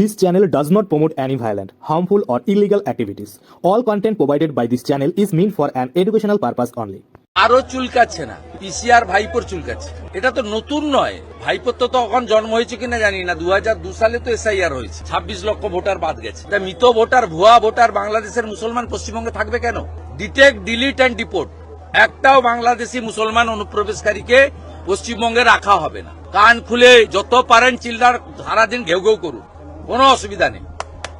This channel does not promote any violent, harmful, or illegal activities. All content provided by this channel is meant for an educational purpose only. আরও চুলকাচ্ছে না। PCR ভাইপোর চুলকাচ্ছে। এটা তো নতুন নয়। ভাইপোর তো তখন জন্ম হয়েছে কিনা জানি না। দু হাজার দু সালে তো এসআইআর হয়েছে। ছাব্বিশ লক্ষ ভোটার বাদ গেছে। এটা মৃত ভোটার ভুয়া ভোটার বাংলাদেশের মুসলমান পশ্চিমবঙ্গে থাকবে কেন? ডিটেক্ট ডিলিট অ্যান্ড ডিপোর্ট একটাও বাংলাদেশি মুসলমান অনুপ্রবেশকারীকে পশ্চিমবঙ্গে রাখা হবে না। কান খুলে যত পারেন চিল্লার সারাদিন ঘেউ ঘেউ করুন। কোনো অসুবিধা নেই।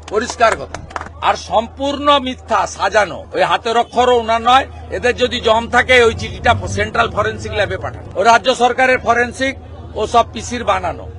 পরিষ্কার কথা। আর সম্পূর্ণ মিথ্যা, সাজানো। ওই হাতের অক্ষরও ওনার নয়। এদের যদি জম থাকে, ওই চিঠিটা সেন্ট্রাল ফরেন্সিক ল্যাবে পাঠান। ও রাজ্য সরকারের ফরেন্সিক ও সব পিসির বানানো।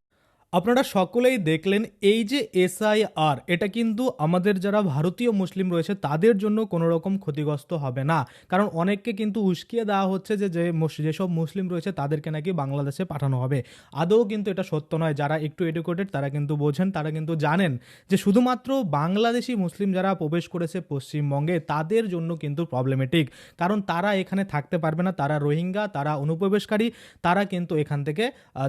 আপনারা সকলেই দেখলেন এই যে এসআইআর, এটা কিন্তু আমাদের যারা ভারতীয় মুসলিম রয়েছে তাদের জন্য কোনো রকম ক্ষতিগ্রস্ত হবে না। কারণ অনেককে কিন্তু উস্কিয়ে দেওয়া হচ্ছে যে যে যেসব মুসলিম রয়েছে তাদেরকে নাকি বাংলাদেশে পাঠানো হবে। আদৌ কিন্তু এটা সত্য নয়। যারা একটু এডুকেটেড তারা কিন্তু বোঝেন, তারা কিন্তু জানেন যে শুধুমাত্র বাংলাদেশি মুসলিম যারা প্রবেশ করেছে পশ্চিমবঙ্গে তাদের জন্য কিন্তু প্রবলেমেটিক কারণ তারা এখানে থাকতে পারবে না, তারা রোহিঙ্গা, তারা অনুপ্রবেশকারী, তারা কিন্তু এখান থেকে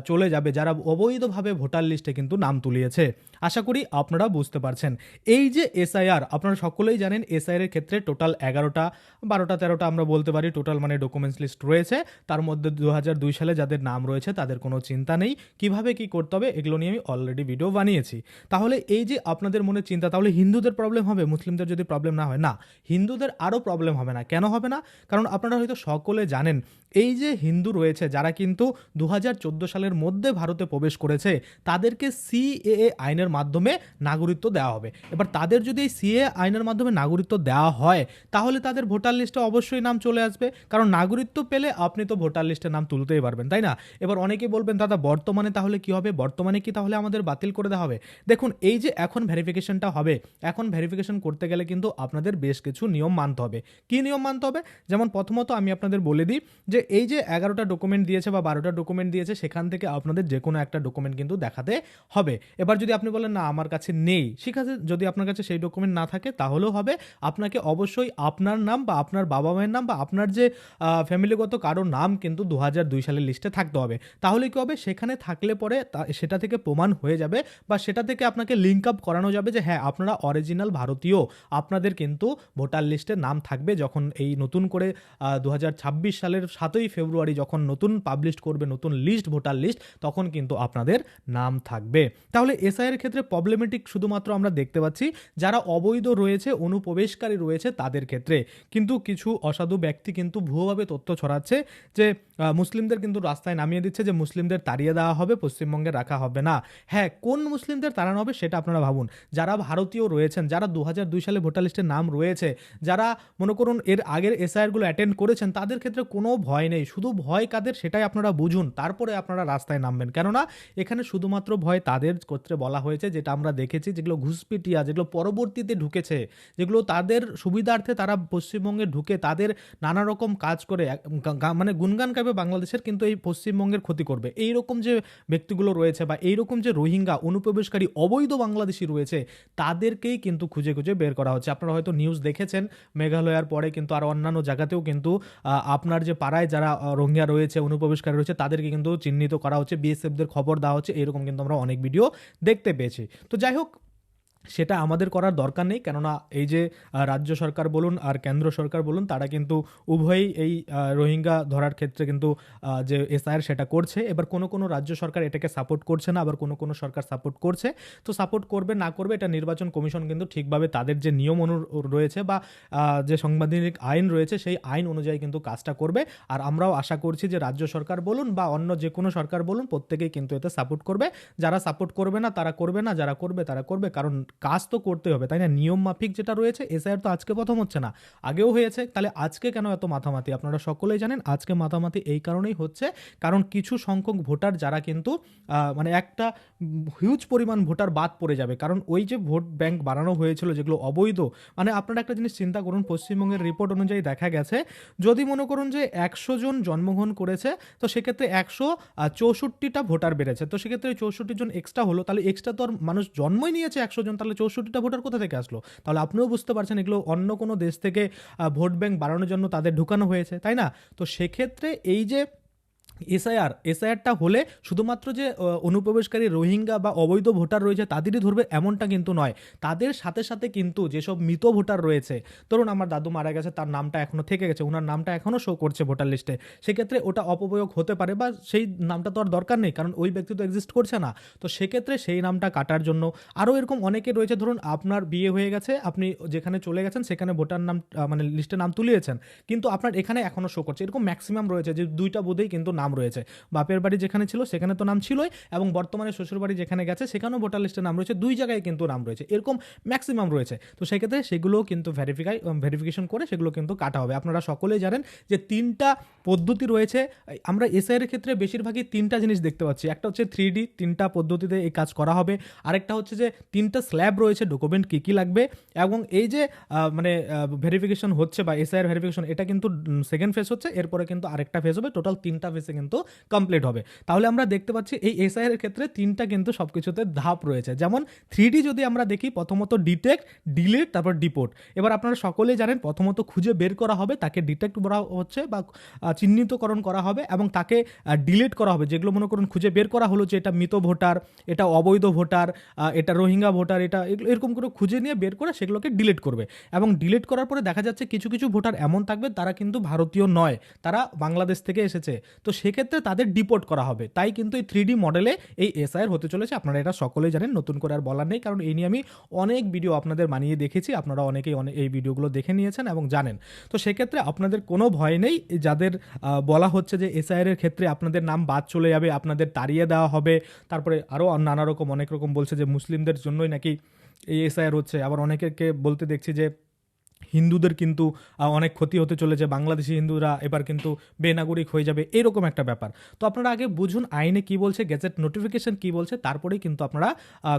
চলে যাবে। যারা অবৈধভাবে ভোটার লিস্টে কিন্তু নাম তুলিয়েছে। আশা করি আপনারা বুঝতে পারছেন। এই যে এসআইআর, আপনারা সকলেই জানেন এসআইআর এর ক্ষেত্রে টোটাল এগারোটা, বারোটা, তেরোটা আমরা বলতে পারি টোটাল মানে ডকুমেন্টস লিস্ট রয়েছে। তার মধ্যে দু সালে যাদের নাম রয়েছে তাদের কোনো চিন্তা নেই। কীভাবে কি করতে হবে এগুলো নিয়ে আমি অলরেডি ভিডিও বানিয়েছি। তাহলে এই যে আপনাদের মনে চিন্তা, তাহলে হিন্দুদের প্রবলেম হবে, মুসলিমদের যদি প্রবলেম না হয়। না, হিন্দুদের আরও প্রবলেম হবে না। কেন হবে না? কারণ আপনারা হয়তো সকলে জানেন, এই যে হিন্দু রয়েছে, যারা কিন্তু দু হাজার চোদ্দ সালের মধ্যে ভারতে প্রবেশ করেছে তাদেরকে সিএএ আইনের মাধ্যমে নাগরিকত্ব দেওয়া হবে। এবার তাদের যদি এই সিএ আইনের মাধ্যমে নাগরিকত্ব দেওয়া হয়, তাহলে তাদের ভোটার লিস্টে অবশ্যই নাম চলে আসবে। কারণ নাগরিকত্ব পেলে আপনি তো ভোটার লিস্টে নাম তুলতেই পারবেন, তাই না? এবার অনেকেই বলবেন, দাদা, বর্তমানে তাহলে কি হবে? বর্তমানে কি তাহলে আমাদের বাতিল করে দেওয়া হবে? দেখুন, এই যে এখন ভেরিফিকেশনটা হবে, এখন ভেরিফিকেশন করতে গেলে কিন্তু আপনাদের বেশ কিছু নিয়ম মানতে হবে। কি নিয়ম মানতে হবে? যেমন প্রথমত আমি আপনাদের বলে দিই যে, এই যে এগারোটা ডকুমেন্ট দিয়েছে বা বারোটা ডকুমেন্ট দিয়েছে, সেখান থেকে আপনাদের যে কোনো একটা ডকুমেন্ট কিন্তু দেখাতে হবে। এবার যদি আপনি বলেন, না, আমার কাছে নেই। আছে যদি আপনার কাছে সেই ডকুমেন্ট না থাকে, তাহলেও হবে। আপনাকে অবশ্যই আপনার নাম বা আপনার বাবা মায়ের নাম বা আপনার যে ফ্যামিলিগত কারও নাম কিন্তু দু দুই সালের লিস্টে থাকতে হবে। তাহলে কী হবে? সেখানে থাকলে পরে সেটা থেকে প্রমাণ হয়ে যাবে বা সেটা থেকে আপনাকে লিঙ্ক আপ করানো যাবে যে হ্যাঁ আপনারা অরিজিনাল ভারতীয়। আপনাদের কিন্তু ভোটার লিস্টে নাম থাকবে যখন এই নতুন করে দু হাজার ছাব্বিশ সালের সাতই ফেব্রুয়ারি যখন নতুন পাবলিশ করবে, নতুন লিস্ট ভোটার লিস্ট তখন কিন্তু আপনাদের নাম থাকবে। তাহলে এসআইয়ের ক্ষেত্রে প্রবলেমেটিক শুধুমাত্র আমরা দেখতে পাচ্ছি, যারা অবৈধ রয়েছে, অনুপ্রবেশকারী রয়েছে তাদের ক্ষেত্রে। কিন্তু কিছু অসাধু ব্যক্তি কিন্তু ভুয়োভাবে তথ্য ছড়াচ্ছে যে মুসলিমদের কিন্তু রাস্তায় নামিয়ে দিচ্ছে যে মুসলিমদের তাড়িয়ে দেওয়া হবে, পশ্চিমবঙ্গে রাখা হবে না। হ্যাঁ কোন মুসলিমদের তাড়ানো হবে সেটা আপনারা ভাবুন। যারা ভারতীয় রয়েছেন, যারা দু সালে ভোটার লিস্টে নাম রয়েছে, যারা মনে করুন এর আগের এসআইআরগুলো অ্যাটেন্ড করেছেন, তাদের ক্ষেত্রে কোনো ভয় নেই। শুধু ভয় কাদের সেটাই আপনারা বুঝুন, তারপরে আপনারা রাস্তায় নামবেন। কেননা, এখানে শুধুমাত্র ভয় তাদের ক্ষেত্রে বলা হয়েছে, যেটা আমরা দেখেছি, যেগুলো ঘুষপিটিয়া, যেগুলো পরবর্তীতে ঢুকেছে, যেগুলো তাদের সুবিধার্থে তারা পশ্চিমবঙ্গে ঢুকে তাদের নানা রকম কাজ করে মানে গুনগান গাইবে বাংলাদেশের, কিন্তু এই পশ্চিমবঙ্গের ক্ষতি করবে। এই রকম যে ব্যক্তিগুলো রয়েছে বা এই রকম যে রোহিঙ্গা অনুপ্রবেশকারী অবৈধ বাংলাদেশি রয়েছে, তাদেরকেই কিন্তু খুঁজে খুঁজে বের করা হচ্ছে। আপনারা হয়তো নিউজ দেখেছেন, মেঘালয়ার পরে কিন্তু আর অন্যান্য জায়গাতেও কিন্তু আপনার যে পাড়ায় যারা রোহিঙ্গা রয়েছে, অনুপ্রবেশকারী রয়েছে, তাদেরকে কিন্তু চিহ্নিত করা হচ্ছে বিএসএফদের খবর দেওয়া হচ্ছে, এরকম কিন্তু আমরা অনেক ভিডিও দেখতে পেয়েছি। তো যাই হোক সেটা আমাদের করার দরকার নেই। কেননা এই যে রাজ্য সরকার বলুন আর কেন্দ্র সরকার বলুন, তারা কিন্তু উভয়ই এই রোহিঙ্গা ধরার ক্ষেত্রে কিন্তু যে এসআইআর সেটা করছে। এবার কোনো কোনো রাজ্য সরকার এটাকে সাপোর্ট করছে না, আবার কোনো কোনো সরকার সাপোর্ট করছে। তো সাপোর্ট করবে না করবে এটা নির্বাচন কমিশন কিন্তু ঠিকভাবে তাদের যে নিয়ম অনু, রয়েছে বা যে সাংবিধানিক আইন রয়েছে, সেই আইন অনুযায়ী কিন্তু কাজটা করবে। আর আমরাও আশা করছি যে রাজ্য সরকার বলুন বা অন্য যে কোনো সরকার বলুন, প্রত্যেকেই কিন্তু এতে সাপোর্ট করবে। যারা সাপোর্ট করবে না, তারা করবে না, যারা করবে, তারা করবে। কারণ কাজ তো করতে হবে, তাই না? নিয়ম মাফিক যেটা রয়েছে, এসআইআর তো আজকে প্রথম হচ্ছে না। আগেও হয়েছে, তাহলে আজকে কেন এত মাথামাতি? আপনারা সকলেই জানেন, আজকে মাথামাতি এই কারণেই হচ্ছে, কারণ কিছু সংখ্যক ভোটার যারা কিন্তু মানে একটা হিউজ পরিমাণ ভোটার বাদ পড়ে যাবে। কারণ ওই যে ভোট ব্যাংক বানানো হয়েছিল, যেগুলো অবৈধ মানে আপনারা একটা জিনিস চিন্তা করুন, পশ্চিমবঙ্গের রিপোর্ট অনুযায়ী দেখা গেছে, যদি মনে করুন যে একশো জন জন্মগ্রহণ করেছে, তো সেক্ষেত্রে একশো চৌষট্টিটা ভোটার বেড়েছে। তো সেক্ষেত্রে চৌষট্টি জন এক্সট্রা হলো, তাহলে এক্সট্রা তো আর মানুষ জন্মই নিয়েছে একশো জন তাহলে চৌষট্টিটা ভোটার কোথা থেকে আসলো? তাহলে আপনিও বুঝতে পারছেন এগুলো অন্য কোনো দেশ থেকে ভোট ব্যাংক বাড়ানোর জন্য তাদের ঢুকানো হয়েছে, তাই না? তো সেক্ষেত্রে এই যে এসআইআর, এসআইআরটা হলে শুধুমাত্র যে অনুপ্রবেশকারী রোহিঙ্গা বা অবৈধ ভোটার রয়েছে তাদেরই ধরবে এমনটা কিন্তু নয়। তাদের সাথে সাথে কিন্তু যেসব মৃত ভোটার রয়েছে, ধরুন আমার দাদু মারা গেছে, তার নামটা এখনও থেকে গেছে ওনার নামটা এখনও শো করছে ভোটার লিস্টে সেক্ষেত্রে ওটা অপপ্রয়োগ হতে পারে বা সেই নামটা তো আর দরকার নেই, কারণ ওই ব্যক্তি তো এক্সিস্ট করছে না। তো সেক্ষেত্রে সেই নামটা কাটার জন্য আরও এরকম অনেকে রয়েছে, ধরুন আপনার বিয়ে হয়ে গেছে, আপনি যেখানে চলে গেছেন সেখানে ভোটার নাম মানে লিস্টে নাম তুলিয়েছেন, কিন্তু আপনার এখানে এখনও শো করছে। এরকম ম্যাক্সিমাম রয়েছে যে, দুইটা বোধেই কিন্তু নাম রয়েছে। বাপের বাড়ি যেখানে ছিল সেখানে তো নাম ছিলই এবং বর্তমানে শ্বশুর বাড়ি যেখানে গেছে সেখানেও ভোটার লিস্টে নাম রয়েছে। দুই জায়গায় কিন্তু নাম রয়েছে। এরকম ম্যাক্সিমাম রয়েছে। তো সেক্ষেত্রে সেগুলোও কিন্তু ভেরিফিকাই ভেরিফিকেশন করে সেগুলো কিন্তু কাটা হবে। আপনারা সকলেই জানেন যে তিনটা পদ্ধতি রয়েছে। আমরা এসআইয়ের ক্ষেত্রে বেশিরভাগই তিনটা জিনিস দেখতে পাচ্ছি। একটা হচ্ছে থ্রি ডি তিনটা পদ্ধতিতে এই কাজ করা হবে। আরেকটা হচ্ছে যে তিনটা স্ল্যাব রয়েছে ডকুমেন্ট কী কী লাগবে এবং এই যে মানে ভেরিফিকেশন হচ্ছে বা এসআইয়ের ভেরিফিকেশন এটা কিন্তু সেকেন্ড ফেজ হচ্ছে। এরপরে কিন্তু আরেকটা ফেজ হবে। টোটাল তিনটা ফেজে কিন্তু কমপ্লিট হবে। তাহলে আমরা দেখতে পাচ্ছি এই এসআইয়ের ক্ষেত্রে তিনটা কিন্তু সব কিছুতে ধাপ রয়েছে। যেমন থ্রি যদি আমরা দেখি, প্রথমত ডিটেক্ট ডিলিট তারপর ডিপোর্ট এবার আপনারা সকলেই জানেন, প্রথমত খুঁজে বের করা হবে, তাকে ডিটেক্ট করা হচ্ছে বা চিহ্নিতকরণ করা হবে এবং তাকে ডিলিট করা হবে। যেগুলো মনে করুন খুঁজে বের করা হলো যে এটা মৃত ভোটার, এটা অবৈধ ভোটার এটা রোহিঙ্গা ভোটার, এটা এরকম করে খুঁজে নিয়ে বের করে সেগুলোকে ডিলিট করবে। এবং ডিলিট করার পরে দেখা যাচ্ছে কিছু কিছু ভোটার এমন থাকবে, তারা কিন্তু ভারতীয় নয়, তারা বাংলাদেশ থেকে এসেছে। তো সেক্ষেত্রে তাদের ডিপোর্ট করা হবে। তাই কিন্তু এই থ্রি মডেলে এই এসআইআর হতে চলেছে। আপনারা এটা সকলেই জানেন, নতুন করে আর বলার নেই। কারণ এই নিয়ে আমি অনেক ভিডিও আপনাদের বানিয়ে দেখেছি। আপনারা অনেকেই অনেক এই ভিডিওগুলো দেখে নিয়েছেন এবং জানেন। তো সেক্ষেত্রে আপনাদের কোনো ভয় নেই। যাদের বলা হচ্ছে যে এসআইআর এর ক্ষেত্রে আপনাদের নাম বাদ চলে যাবে, আপনাদের তাড়িয়ে দেওয়া হবে। তারপরে আরও নানা রকম অনেক রকম বলছে যে মুসলিমদের জন্যই নাকি এই এসআইআর হচ্ছে। আবার অনেকে বলতে দেখছি যে হিন্দুদের কিন্তু অনেক ক্ষতি হতে চলেছে, বাংলাদেশি হিন্দুরা এবার কিন্তু বেনাগরিক হয়ে যাবে, এরকম একটা ব্যাপার। তো আপনারা আগে বুঝুন, আইনে কি বলছে, গেজেট নোটিফিকেশন কি বলছে, তারপরেই কিন্তু আপনারা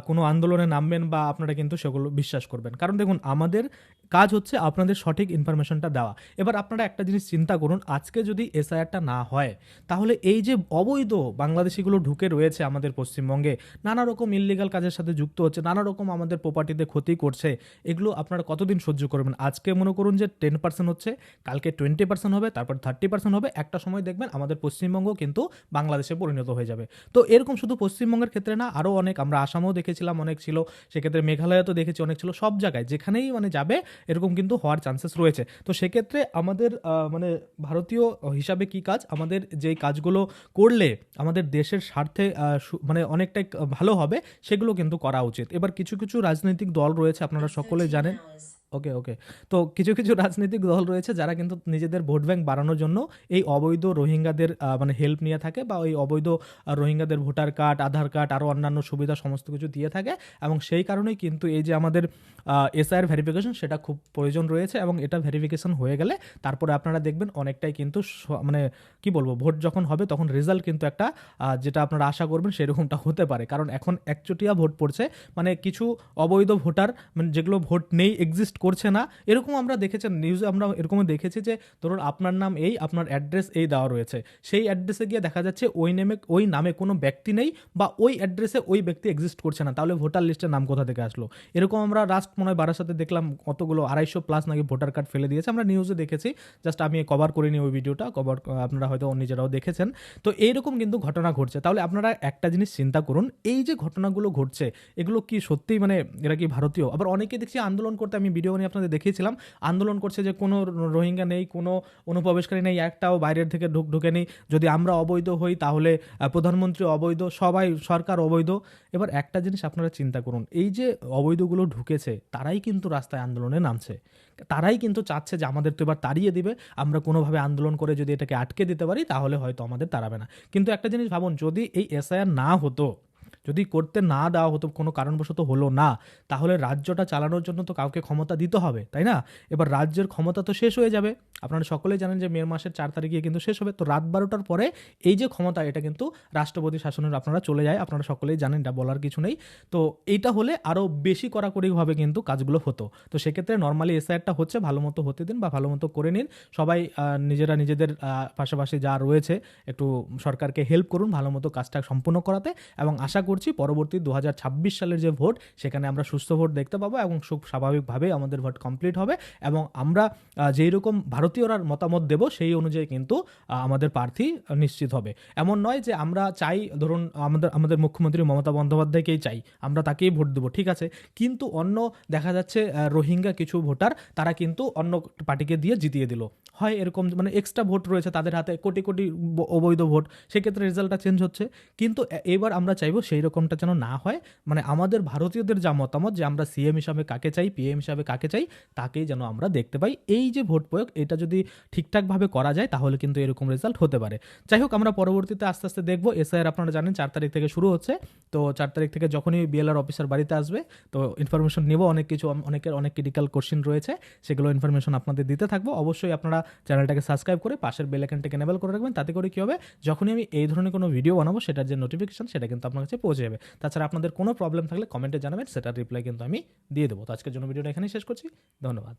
কোনো আন্দোলনে নামবেন বা আপনারা কিন্তু সেগুলো বিশ্বাস করবেন। কারণ দেখুন, আমাদের কাজ হচ্ছে আপনাদের সঠিক ইনফরমেশনটা দেওয়া। এবার আপনারা একটা জিনিস চিন্তা করুন, আজকে যদি এসআইআরটা না হয়, তাহলে এই যে অবৈধ বাংলাদেশিগুলো ঢুকে রয়েছে আমাদের পশ্চিমবঙ্গে, নানা রকম ইললিগাল কাজের সাথে যুক্ত হচ্ছে, নানা রকম আমাদের প্রপার্টিতে ক্ষতি করছে, এগুলো আপনারা কতদিন সহ্য করবেন? আজকে মনে করুন যে টেন পার্সেন্ট হচ্ছে কালকে টোয়েন্টি পার্সেন্ট হবে তারপর থার্টি পার্সেন্ট হবে। একটা সময় দেখবেন আমাদের পশ্চিমবঙ্গ কিন্তু বাংলাদেশে পরিণত হয়ে যাবে। তো এরকম শুধু পশ্চিমবঙ্গের ক্ষেত্রে না আরও অনেক আমরা আসামেও দেখেছিলাম অনেক ছিল সেক্ষেত্রে মেঘালয়ে তো দেখেছি অনেক ছিল সব জায়গায় যেখানেই মানে যাবে এরকম কিন্তু হওয়ার চান্সেস রয়েছে। তো সেক্ষেত্রে আমাদের মানে ভারতীয় হিসাবে কি কাজ? আমাদের যেই কাজগুলো করলে আমাদের দেশের স্বার্থে মানে অনেকটাই ভালো হবে সেগুলো কিন্তু করা উচিত। এবার কিছু কিছু রাজনৈতিক দল রয়েছে আপনারা সকলে জানেন। ওকে ওকে তো কিছু কিছু রাজনৈতিক দল রয়েছে যারা কিন্তু নিজেদের ভোট ব্যাংক বাড়ানোর জন্য এই অবৈধ রোহিঙ্গাদের মানে হেল্প নিয়ে থাকে বা ওই অবৈধ রোহিঙ্গাদের ভোটার কার্ড, আধার কার্ড আরও অন্যান্য সুবিধা সমস্ত কিছু দিয়ে থাকে এবং সেই কারণেই কিন্তু এই যে আমাদের এসআইআর ভেরিফিকেশন সেটা খুব প্রয়োজন রয়েছে এবং এটা ভেরিফিকেশন হয়ে গেলে তারপরে আপনারা দেখবেন অনেকটাই কিন্তু মানে কি বলব, ভোট যখন হবে তখন রেজাল্ট কিন্তু একটা যেটা আপনারা আশা করবেন সেরকমটা হতে পারে। কারণ এখন একচটিয়া ভোট পড়ছে মানে কিছু অবৈধ ভোটার মানে যেগুলো ভোট নেই এক্সিস্ট করছে না। এরকম আমরা দেখেছেন নিউজে আমরা এরকম দেখেছি যে, ধরুন আপনার নাম এই, আপনার অ্যাড্রেস এই দেওয়া রয়েছে। সেই অ্যাড্রেসে গিয়ে দেখা যাচ্ছে ওই নেমে ওই নামে কোনো ব্যক্তি নেই বা ওই অ্যাড্রেসে ওই ব্যক্তি এক্সিস্ট করছে না। তাহলে ভোটার লিস্টের নাম কোথা থেকে আসলো? এরকম আমরা লাস্ট মনে হয় বারাসাতে দেখলাম কতগুলো আড়াইশো প্লাস নাকি ভোটার কার্ড ফেলে দিয়েছে। আমরা নিউজে দেখেছি। জাস্ট আমি কভার করিনি ওই ভিডিওটা কভার আপনারা হয়তো নিজেরাও দেখেছেন। তো এইরকম কিন্তু ঘটনা ঘটছে। তাহলে আপনারা একটা জিনিস চিন্তা করুন, এই যে ঘটনাগুলো ঘটছে, এগুলো কি সত্যিই মানে এরা কি ভারতীয়? আবার অনেকে দেখছি আন্দোলন করতে আমি ভিডিও নিয়ে আপনাদের দেখিয়েছিলাম। আন্দোলন করছে যে কোনো রোহিঙ্গা নেই, কোনো অনুপ্রবেশকারী নেই, একটাও বাইরের থেকে ঢুক ঢুকে নেই যদি আমরা অবৈধ হই তাহলে প্রধানমন্ত্রী অবৈধ, সবাই, সরকার অবৈধ। এবার একটা জিনিস আপনারা চিন্তা করুন, এই যে অবৈধগুলো ঢুকেছে, তারাই কিন্তু রাস্তায় আন্দোলনে নামছে। তারাই কিন্তু চাচ্ছে যে আমাদের তো এবার তাড়িয়ে দিবে, আমরা কোনোভাবে আন্দোলন করে যদি এটাকে আটকে দিতে পারি, তাহলে হয়তো আমাদের তাড়াবে না। কিন্তু একটা জিনিস ভাবুন, যদি এই এসআইআর না হতো যদি করতে না দেওয়া হতো, কোনো কারণবশত হলো না, তাহলে রাজ্যটা চালানোর জন্য তো কাউকে ক্ষমতা দিতে হবে, তাই না? এবার রাজ্যের ক্ষমতা তো শেষ হয়ে যাবে। আপনারা সকলেই জানেন যে মে মাসের চার তারিখে কিন্তু শেষ হবে। তো রাত বারোটার পরে এই যে ক্ষমতা, এটা কিন্তু রাষ্ট্রপতি শাসনের আপনারা চলে যায়। আপনারা সকলেই জানেন, এটা বলার কিছু নেই। তো এইটা হলে আরও বেশি কড়াকড়িভাবে কিন্তু কাজগুলো হতো। তো সেক্ষেত্রে নর্মালি এসআইআরটা হচ্ছে, ভালো মতো হতে দিন বা ভালো মতো করে নিন। সবাই নিজেরা নিজেদের পাশাপাশি যা রয়েছে, একটু সরকারকে হেল্প করুন, ভালো মতো কাজটা সম্পূর্ণ করাতে। এবং আশা করি করছি। পরবর্তী দু হাজার ছাব্বিশ সালের যে ভোট, সেখানে আমরা সুস্থ ভোট দেখতে পাবো এবং খুব স্বাভাবিকভাবেই আমাদের ভোট কমপ্লিট হবে এবং আমরা যেই রকম ভারতীয়রা মতামত দেব, সেই অনুযায়ী কিন্তু আমাদের প্রার্থী নিশ্চিত হবে। এমন নয় যে আমরা চাই, ধরুন, আমাদের আমাদের মুখ্যমন্ত্রী মমতা বন্দ্যোপাধ্যায়কেই চাই, আমরা তাকেই ভোট দেবো, ঠিক আছে? কিন্তু অন্য, দেখা যাচ্ছে রোহিঙ্গা কিছু ভোটার, তারা কিন্তু অন্য পার্টিকে দিয়ে জিতিয়ে দিল। হয় এরকম মানে এক্সট্রা ভোট রয়েছে তাদের হাতে, কোটি কোটি অবৈধ ভোট, সেক্ষেত্রে রেজাল্টটা চেঞ্জ হচ্ছে। কিন্তু এবার আমরা চাইব সেই রকমটা যেন না হয় মানে আমাদের ভারতীয়দের যা মতামত যে আমরা সিএম হিসাবে কাকে চাই পিএম হিসাবে কাকে চাই, তাকেই যেন আমরা দেখতে পাই। এই যে ভোট প্রয়োগ, এটা যদি ঠিকঠাকভাবে করা যায়, তাহলে কিন্তু এরকম রেজাল্ট হতে পারে। যাই হোক, আমরা পরবর্তীতে আস্তে আস্তে দেখব। এসআইআর আপনারা জানেন, চার তারিখ থেকে শুরু হচ্ছে। তো চার তারিখ থেকে যখনই বিএলআর অফিসার বাড়িতে আসবে, তো ইনফরমেশন নেব। অনেক কিছু অনেকের, অনেক ক্রিটিক্যাল কোশ্চেন রয়েছে, সেগুলো ইনফরমেশন আপনাদের দিতে থাকব। অবশ্যই আপনারা চ্যানেলটাকে সাবস্ক্রাইব করে পাশের বেল আইকনটাকে এনেবল করে রাখবেন। তাতে করে কী হবে? যখনই আমি এই ধরনের কোনো ভিডিও বানাবো, সেটার যে নোটিফিকেশন সেটা কিন্তু আপনার কাছে পৌঁছে যাবে তাছাড়া আপনাদের কোনো প্রবলেম থাকলে কমেন্টে জানাবেন, সেটার রিপ্লাই কিন্তু আমি দিয়ে দেবো। তো আজকের জন্য ভিডিওটা এখানেই শেষ করছি। ধন্যবাদ।